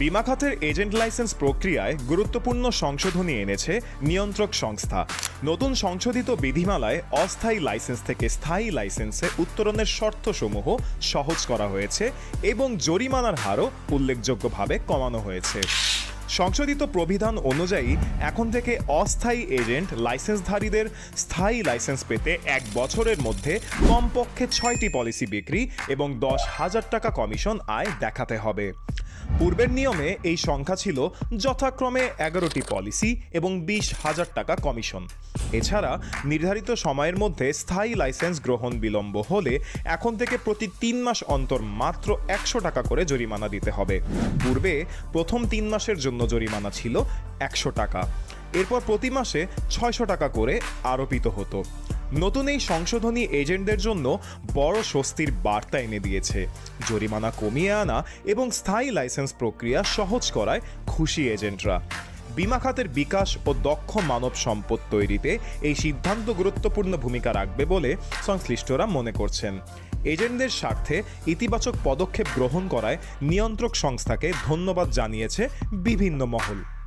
বিমা খাতের agent licence প্রক্রিয়ায় গুরুত্বপূর্ণ সংশোধনী এনেছে নিয়ন্ত্রক সংস্থা। নতুন সংশোধিত বিধিমালায় অস্থায়ী লাইসেন্স থেকে স্থায়ী লাইসেন্সে উত্তরণের শর্তসমূহ সহজ করা হয়েছে এবং জরিমানার হারও উল্লেখযোগ্যভাবে কমানো হয়েছে। সংশোধিত প্রবিধান অনুযায়ী এখন থেকে অস্থায়ী এজেন্ট লাইসেন্সধারীদের স্থায়ী লাইসেন্স পেতে এক বছরের মধ্যে কমপক্ষে ছয়টি পলিসি বিক্রি এবং দশ হাজার টাকা কমিশন আয় দেখাতে হবে। পূর্বের নিয়মে এই সংখ্যা ছিল যথাক্রমে এগারোটি পলিসি এবং বিশ হাজার টাকা কমিশন। এছাড়া নির্ধারিত সময়ের মধ্যে স্থায়ী লাইসেন্স গ্রহণ বিলম্ব হলে এখন থেকে প্রতি তিন মাস অন্তর মাত্র একশো টাকা করে জরিমানা দিতে হবে। পূর্বে প্রথম তিন মাসের জন্য জরিমানা ছিল একশো টাকা। এরপর প্রতি মাসে ছয়শো টাকা করে আরোপিত হতো। নতুন এই সংশোধনী এজেন্টদের জন্য বড় স্বস্তির বার্তা এনে দিয়েছে। জরিমানা কমিয়ে আনা এবং স্থায়ী লাইসেন্স প্রক্রিয়া সহজ করায় খুশি এজেন্টরা। বিমা খাতের বিকাশ ও দক্ষ মানব সম্পদ তৈরিতে এই সিদ্ধান্ত গুরুত্বপূর্ণ ভূমিকা রাখবে বলে সংশ্লিষ্টরা মনে করছেন। এজেন্টদের স্বার্থে ইতিবাচক পদক্ষেপ গ্রহণ করায় নিয়ন্ত্রক সংস্থাকে ধন্যবাদ জানিয়েছে বিভিন্ন মহল।